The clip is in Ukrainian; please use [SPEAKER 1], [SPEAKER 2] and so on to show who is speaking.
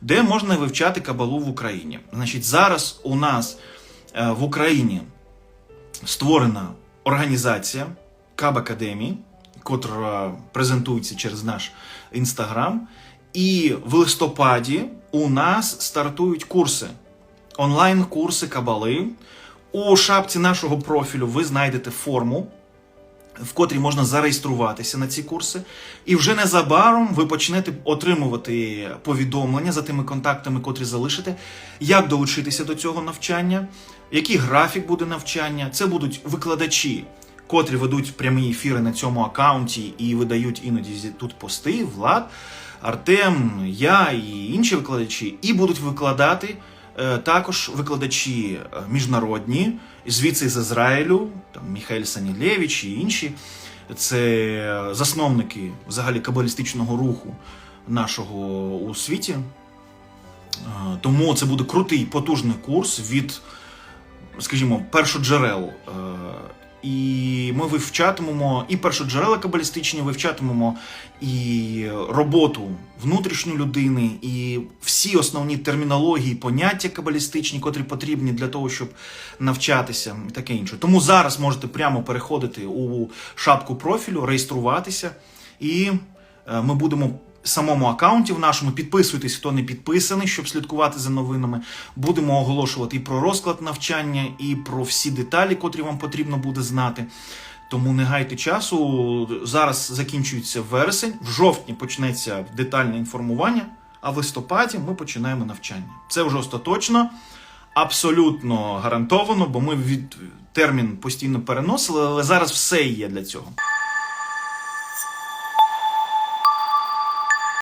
[SPEAKER 1] де можна вивчати кабалу в Україні. Значить, зараз у нас е, в Україні створена організація Каб Академії, котра презентується через наш інстаграм. І в листопаді у нас стартують курси, онлайн-курси кабали. У шапці нашого профілю ви знайдете форму, в котрій можна зареєструватися на ці курси. І вже незабаром ви почнете отримувати повідомлення за тими контактами, котрі залишите, як долучитися до цього навчання, який графік буде навчання. Це будуть викладачі, котрі ведуть прямі ефіри на цьому аккаунті і видають іноді тут пости, Влад, Артем, я і інші викладачі, і будуть викладати також викладачі е, міжнародні, звідси з Ізраїлю, там Міхаель Санілєвич і інші. Це засновники взагалі кабалістичного руху нашого у світі. Е, Тому це буде крутий, потужний курс від, скажімо, першоджерел. І ми вивчатимемо і першоджерела кабалістичні, вивчатимемо і роботу внутрішньої людини, і всі основні термінології, поняття кабалістичні, котрі потрібні для того, щоб навчатися, і таке інше. Тому зараз можете прямо переходити у шапку профілю, реєструватися, і е, ми будемо самому аккаунті в нашому підписуйтесь, хто не підписаний, щоб слідкувати за новинами. Будемо оголошувати і про розклад навчання, і про всі деталі, котрі вам потрібно буде знати. Тому не гайте часу. Зараз закінчується вересень, в жовтні почнеться детальне інформування, а в листопаді ми починаємо навчання. Це вже остаточно, абсолютно гарантовано, бо ми від термін постійно переносили, але зараз все є для цього.